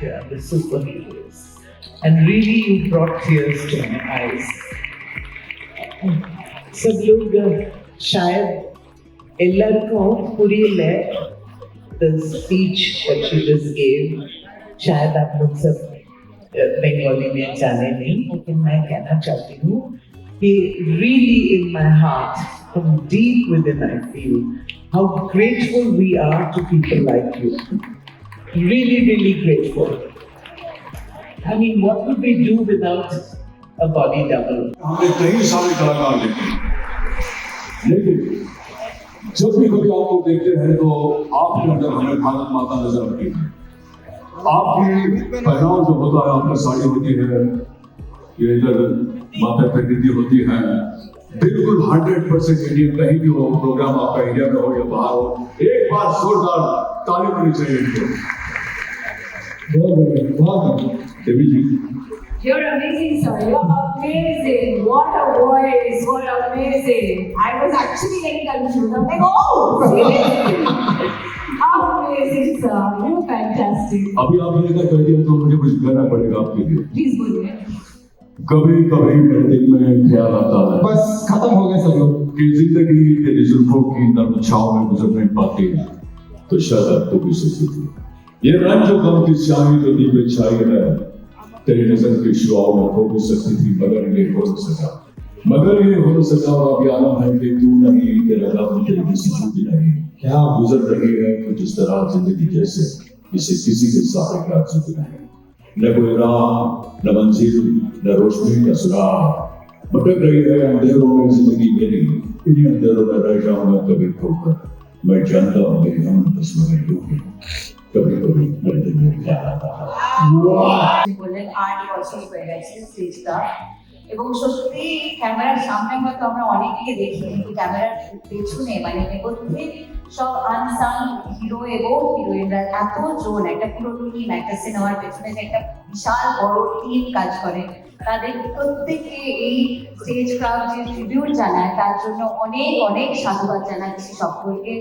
here, the superheroes. And really, you brought tears to my eyes. सब लोग शायद எல்லாருக்கும் புரியல the speech that she just gave शायद you लोग सब बंगाली में जाने नहीं लेकिन मैं कहना चाहती हूँ कि really in my heart from deep within I feel how grateful we are to people like you really really grateful. I mean what would we do without a body double? हमने कई सारे कलाकार देखे। लेकिन जब भी कभी आपको देखते हैं तो आपके अंदर हमें भारत माता नज़र आती है। आपकी पहनाव जो होता है, आपकी साड़ी होती है, ये इधर माता प्रकृति होती है। बिल्कुल हंड्रेड परसेंट इंडियन कहीं भी हो प्रोग्राम आपका इंडिया में हो या बाहर हो, एक बार जोरदार ताली होनी चाहिए। बहुत बढ़िया देवी जी You're amazing, sir. You're amazing. What a voice. What amazing. I was actually getting confused. I'm like, oh, seriously? amazing, sir. You're fantastic. अभी आपने इधर कर दिया तो मुझे कुछ कहना पड़ेगा आपके लिए Please go ahead. कभी कभी मेरे में ख्याल आता है बस खत्म हो गए सब लोग कि ज़िंदगी तेरी जुल्फों की नर्म छाव में गुजर नहीं पाती तो शायद अब तो भी सही थी ये रंग जो गम की स्याही जो दी छाई है तेरी नज़र की शुआओं में खो भी सकती थी, मगर ये हो सका। मगर ये हो सका अब ये आलम है कि तू नहीं, तेरा गम तेरी किसी की भी नहीं। क्या गुजर रही है कुछ इस तरह ज़िंदगी जैसे इसे किसी के सहारे का अर्ज़ नहीं न कोई राह, न मंजिल, न रोशनी, न सुराह। भटक रही है अंधेरों में ज़िंदगी मेरी इन्हीं अंधेरों में रह जाऊँगा कभी खोकर मैं जानता हूँ मेरी हम बस में डूबी বললেন বছর হয়ে গেছে স্টেজটা এবং সত্যি ক্যামেরার সামনে হয়তো আমরা অনেককে দেখি, কিন্তু ক্যামেরার পেছনে মানে নেপথ্যে সব আনসাং হিরো এবং হিরোইনরা এত জন, একটা পুরো টিম একটা সিনেমার পেছনে যে একটা বিশাল বড় টিম কাজ করে, তাদের প্রত্যেককে এই স্টেজ ক্রাউড যে ট্রিবিউট জানায়, তার জন্য অনেক অনেক সাধুবাদ জানাচ্ছি সকলকে।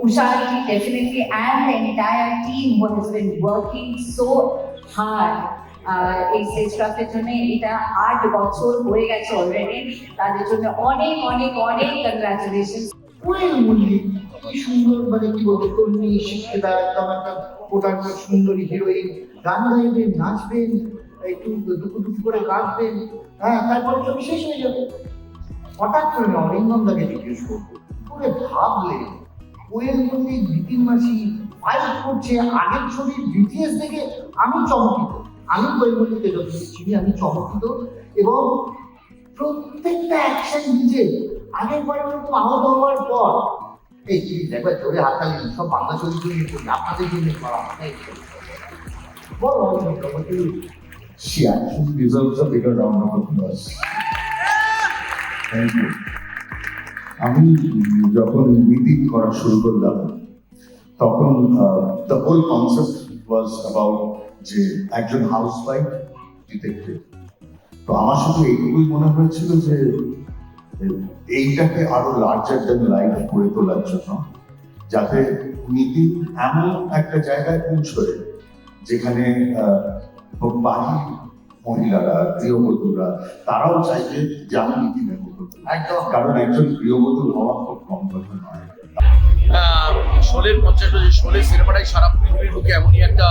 আহ Usha ji definitely and the entire team who has been working so hard. এই জন্য এটা আট বছর হয়ে গেছে অলরেডি তাদের জন্য অনেক অনেক অনেক কংগ্রাচুলেশন কোয়েল মল্লিক কি সুন্দর মানে কি বলব কর্মী শিক্ষিতা একটা সুন্দরী হিরোইন গান গাইবেন নাচবেন একটু দুপুর দুপুর করে কাঁদবেন হ্যাঁ তারপরে ছবি শেষ হয়ে যাবে। হঠাৎ করে না অরিন্দম দাকে জিজ্ঞেস করব করে ভাবলে কোয়েল মল্লিক বিপিন মাসি ফাইট করছে, আগের ছবির বিটিএস থেকে আমি চমকিত আমি কোয়েল মল্লিককে যতটুকু চিনি আমি চমকিত এবং প্রত্যেকটা অ্যাকশন নিজে আগের বারে ওরকম আহত হওয়ার পর, এই প্লিজ একবার জোরে হাততালি, সব বাংলা ছবি তৈরি করি আপনাদের জন্য করা এই বড় জগতে She actually deserves a bigger round of applause. Thank you. আমি যখন মিটিং করা শুরু করলাম, তখন the whole concept was about যে একজন হাউস ওয়াইফ ডিটেকটিভ তো আমার শুধু এইটুকুই মনে হয়েছিল যে এইটাকে আরও লার্জার দেন লাইফ করে তোলার জন্য, যাতে নীতি এমন একটা জায়গায় পৌঁছয়, যেখানে বাড়ির মহিলারা, গৃহবধূরা, তারাও চাইবে যে আমি নীতি কারণ একজন গৃহবধূ হওয়া খুব কম কথা নয়। শোলের পঞ্চাশ বছর শোলের সিনেমাটাই সারা পৃথিবীর বুকে এমনই একটা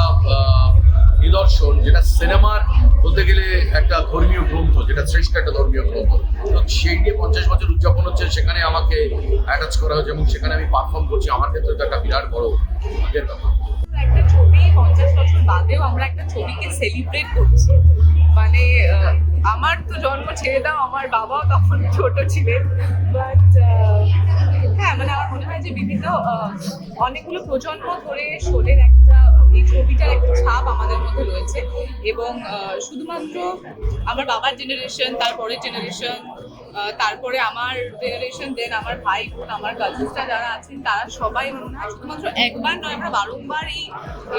নিদর্শন যেটা সিনেমার বলতে গেলে একটা ধর্মীয় গ্রন্থ যেটা শ্রেষ্ঠ একটা ধর্মীয় গ্রন্থ। তো সেই নিয়ে পঞ্চাশ বছর উদযাপন হচ্ছে সেখানে আমাকে অ্যাটাচ করা হয়েছে এবং সেখানে আমি পারফর্ম করছি। আমার ক্ষেত্রে তো একটা বিরাট বড় ভাগ্যের কথা একটা ছবি পঞ্চাশ বছর বাদেও আমরা একটা ছবিকে সেলিব্রেট করছি। মানে আমার তো জন্ম ছেড়ে দাও, আমার বাবাও তখন ছোট ছিলেন। বাট হ্যাঁ মানে আমার মনে হয় যে বিভিন্ন অনেকগুলো প্রজন্ম ধরে শোলের একটা এই ছবিটার একটা ছাপ আমাদের মধ্যে রয়েছে এবং শুধুমাত্র আমার বাবার জেনারেশন তারপরের জেনারেশন তারপরে আমার জেনারেশন দেন আমার ভাই বোন আমার কাজিনসরা যারা আছেন তারা সবাই মনে হয় শুধুমাত্র একবার নয় আমরা বারংবার এই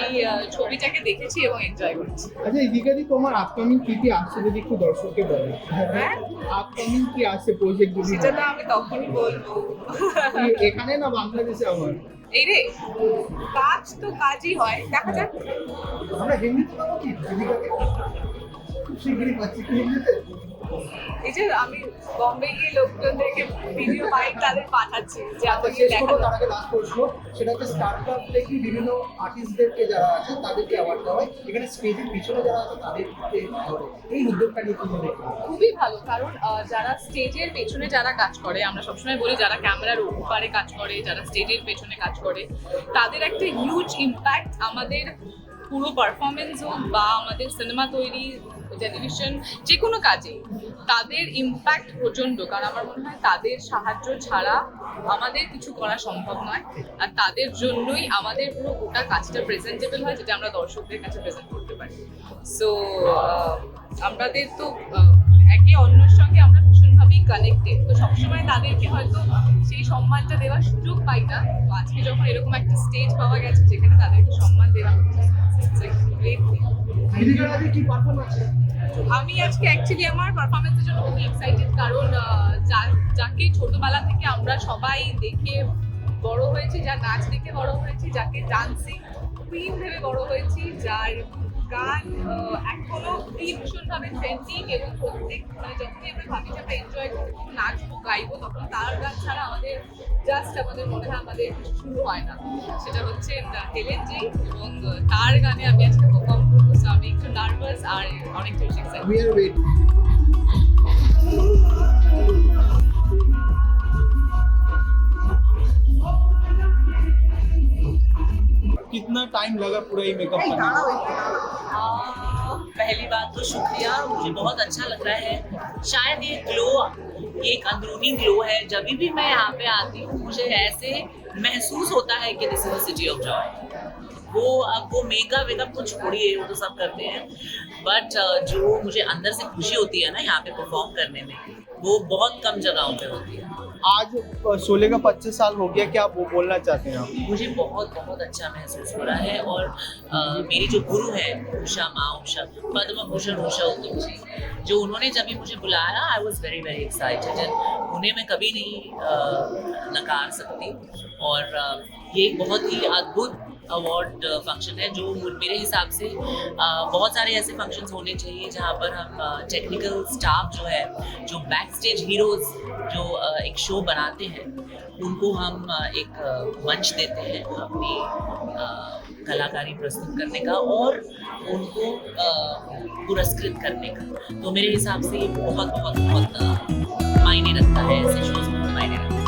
এই ছবিটাকে দেখেছি এবং এনজয় করেছি। আচ্ছা এদিকে তোমার আপকামিং কি কি আসছে যদি একটু দর্শককে বলো? হ্যাঁ? আপকামিং কি আসছে প্রজেক্ট সেটা তো আমি তখনই বলব। এখানে না বাংলাদেশে আমার এই রে, কাজ তো কাজই হয়, দেখা যাক। আমরা হিন্দিতে পাবো কি? খুব শিগগিরই পাচ্ছি। হিন্দিতে? এই যে আমি বম্বে গিয়ে লোকজনদেরকে ভিডিও পাই তাদের পাঠাচ্ছি যে আমাকে দেখা তার আগে লাস্ট প্রশ্ন সেটা হচ্ছে থেকে বিভিন্ন আর্টিস্টদেরকে যারা আছে তাদেরকে অ্যাওয়ার্ড দেওয়া হয়? এখানে স্টেজের পিছনে যারা আছে তাদেরকে এই উদ্যোগটা নিয়ে তুমি খুবই ভালো কারণ যারা স্টেজের পেছনে যারা কাজ করে আমরা সবসময় বলি যারা ক্যামেরার উপরে কাজ করে যারা স্টেজের পেছনে কাজ করে তাদের একটা হিউজ ইম্প্যাক্ট আমাদের পুরো পারফরমেন্স হোক বা আমাদের সিনেমা তৈরি টেলিভিশন যে কোনো কাজে তাদের ইম্প্যাক্ট প্রচণ্ড। কারণ আমার মনে হয় তাদের সাহায্য ছাড়া আমাদের কিছু করা সম্ভব নয়। আর তাদের জন্যই আমাদের পুরো গোটা কাজটা প্রেজেন্টেবল হয়, যেটা আমরা দর্শকদের কাছে প্রেজেন্ট করতে পারি। সো আমাদের তো একে অন্যের সঙ্গে আমরা ভীষণভাবেই কানেক্টেড তো সবসময় তাদেরকে হয়তো সেই সম্মানটা দেওয়ার সুযোগ পাই না। তো আজকে যখন এরকম একটা স্টেজ পাওয়া গেছে, যেখানে তাদেরকে সম্মান দেওয়া হচ্ছে আমি আজকে অ্যাকচুয়ালি আমার পারফরমেন্সের জন্য খুবই এক্সাইটেড কারণ যাকে ছোটবেলা থেকে আমরা সবাই দেখে বড় হয়েছি যার নাচ দেখে বড় হয়েছি, যাকে ডান্সিং কুইন ভেবে বড় হয়েছি, যার গান এখনও ভীষণভাবে ট্রেন্ডিং এবং প্রত্যেক মানে যখনই আমরা ভাবি যে আমরা এনজয় করব, নাচবো, গাইবো, তখন তার গান ছাড়া জাস্ট আমাদের মনে হয় আমাদের কিছু শুরু হয় না সেটা হচ্ছে হেলেন জি এবং আহ, তার গানে আমি আজকে পারফর্ম করবো সো আমি একটু নার্ভাস আর অনেকটা বেশি এক্সাইটেড উই আর ওয়েট कितना टाइम लगा पूरा ये मेकअप करने में आ, पहली बात तो शुक्रिया मुझे बहुत अच्छा लग रहा है शायद ये ग्लो ये एक अंदरूनी ग्लो है। जब भी मैं यहाँ पे आती हूँ, मुझे ऐसे महसूस होता है कि this is city of joy वो अब वो मेकअप वेकअप कुछ छोड़िए वो तो सब करते हैं। बट जो मुझे अंदर से खुशी होती है ना यहाँ पे परफॉर्म करने में, वो बहुत कम जगहों पे होती है। आज शोले का पच्चीस साल हो गया क्या वो बोलना चाहते हैं आप? मुझे बहुत बहुत अच्छा महसूस हो रहा है और आ, मेरी जो गुरु है उषा माँ उषा पद्म भूषण उषा उत्तम जी जो उन्होंने जब भी मुझे बुलाया I was very very excited उन्हें मैं कभी नहीं नकार सकती। और आ, ये एक बहुत ही अद्भुत अवार्ड फ़ंक्शन है, जो मेरे हिसाब से बहुत सारे ऐसे फ़ंक्शंस होने चाहिए जहाँ पर हम टेक्निकल स्टाफ जो है, जो बैक स्टेज हीरोज जो एक शो बनाते हैं, उनको हम एक मंच देते हैं अपनी कलाकारी प्रस्तुत करने का और उनको पुरस्कृत करने का। तो मेरे हिसाब से ये बहुत बहुत बहुत मायने रखता है, ऐसे शोज़ में मायने रखता है।